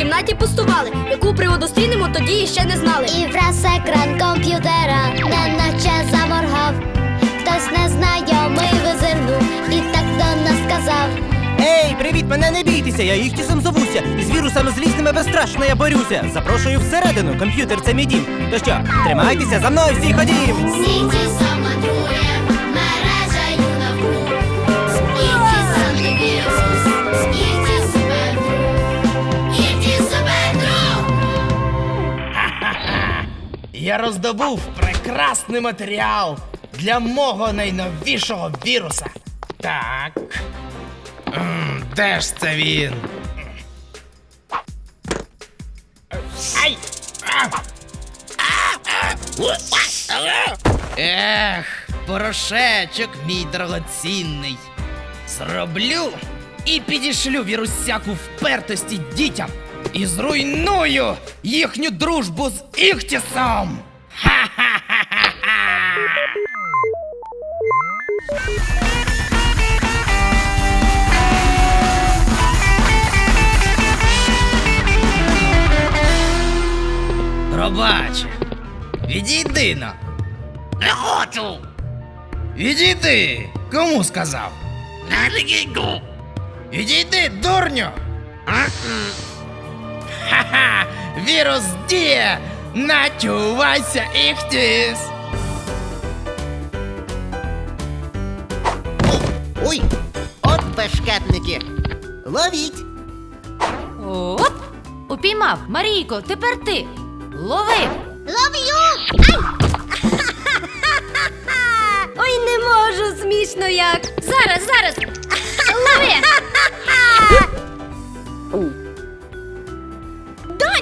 кімнаті пустували. Яку приводу стрінемо, тоді ще не знали. І враз екран комп'ютера неначе заморгав. Хтось незнайомий визирнув і так до нас сказав. Ей, привіт, мене не бійтеся, я Іхтісом зовуся. І з вірусами злісними безстрашно я борюся. Запрошую всередину, комп'ютер це мій дім. То що, тримайтеся, за мною всі ходім. Сіті самотрує, Я роздобув прекрасний матеріал для мого найновішого віруса. Так. М, Де ж це він? Ай! Ех, порошечок мій дорогоцінний. Зроблю і підішлю вірусяку впертості дітям і зруйную їхню дружбу з Іхтісом. Ха-ха-ха-ха-ха! Пробач, відійди на. Не хочу. Відійди. Кому сказав? Не відійду. Відійди, дурню. Ха-ха! Вірус діє! Начувайся, Іхтіс! Ой, от бешкетники. Ловіть. Оп! Упіймав. Марійко, тепер ти. Лови! Лов'ю! Ой, не можу, смішно як. Зараз, зараз. Лови!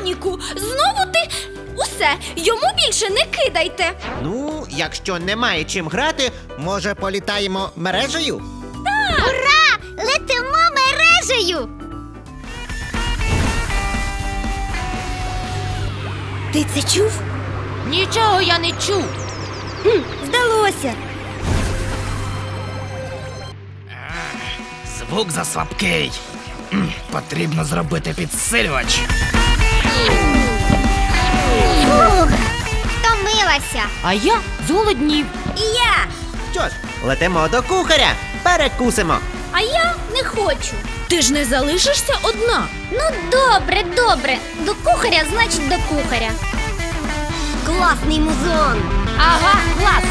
Даніку, знову ти. Усе, йому більше не кидайте. Ну, якщо немає чим грати, може політаємо мережею? Ура! Летимо мережею! Ти це чув? Нічого я не чув. Здалося. Звук заслабкий. М, Потрібно зробити підсилювач. Фух, втомилася. А я зголоднів. І я. Що ж, летимо до кухаря, перекусимо. А я не хочу. Ти ж не залишишся одна. Ну, добре, добре. До кухаря, значить до кухаря. Класний музон. Ага, клас.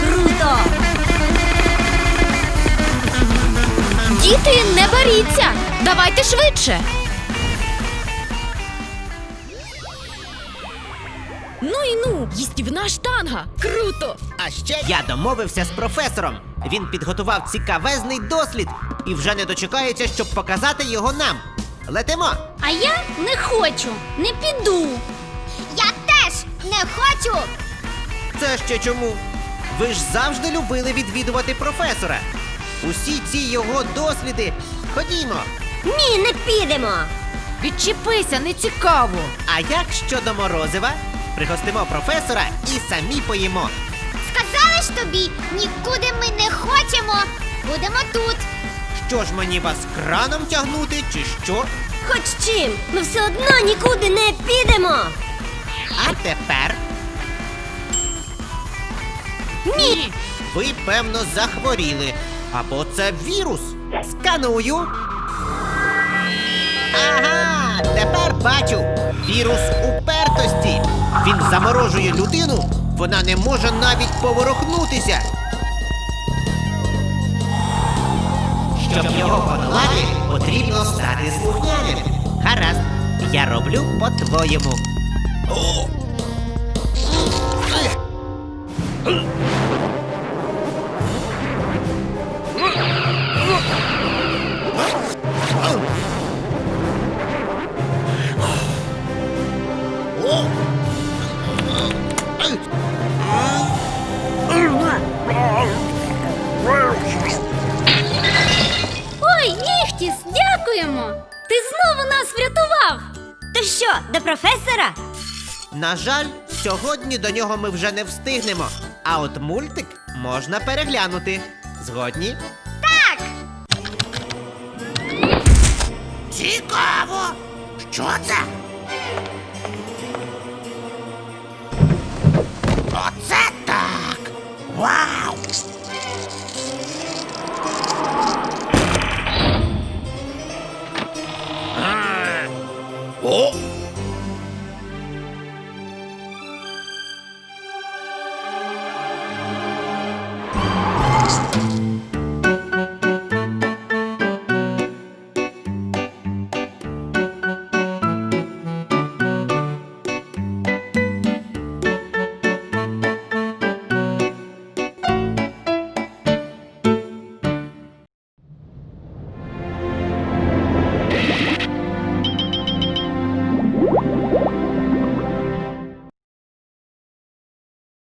Круто. Діти, не боріться. Давайте швидше. Ну і ну, їстівна штанга. Круто. А ще я домовився з професором. Він підготував цікавезний дослід і вже не дочекається, щоб показати його нам. Летимо. А я не хочу, не піду. Я теж не хочу. Це ще чому? Ви ж завжди любили відвідувати професора. Усі ці його досліди. Ходімо. Ні, не підемо. Відчепися, не цікаво. А як щодо морозива? Пригостимо професора і самі поїмо. Сказали ж тобі, нікуди ми не хочемо. Будемо тут. Що ж мені вас краном тягнути, чи що? Хоч чим, ми все одно нікуди не підемо. А тепер Ні. ви, певно, захворіли. Або це вірус. Сканую. Ага, тепер бачу. Вірус упертості. Він заморожує людину, вона не може навіть поворухнутися. Щоб його подолати, потрібно стати слухняним. Гаразд, я роблю по-твоєму. Ой, Іхтіс, дякуємо. Ти знову нас врятував. То що, до професора? На жаль, сьогодні до нього ми вже не встигнемо. А от мультик можна переглянути. Згодні? Так. Цікаво. Що це? Оце так! Вау! А. О!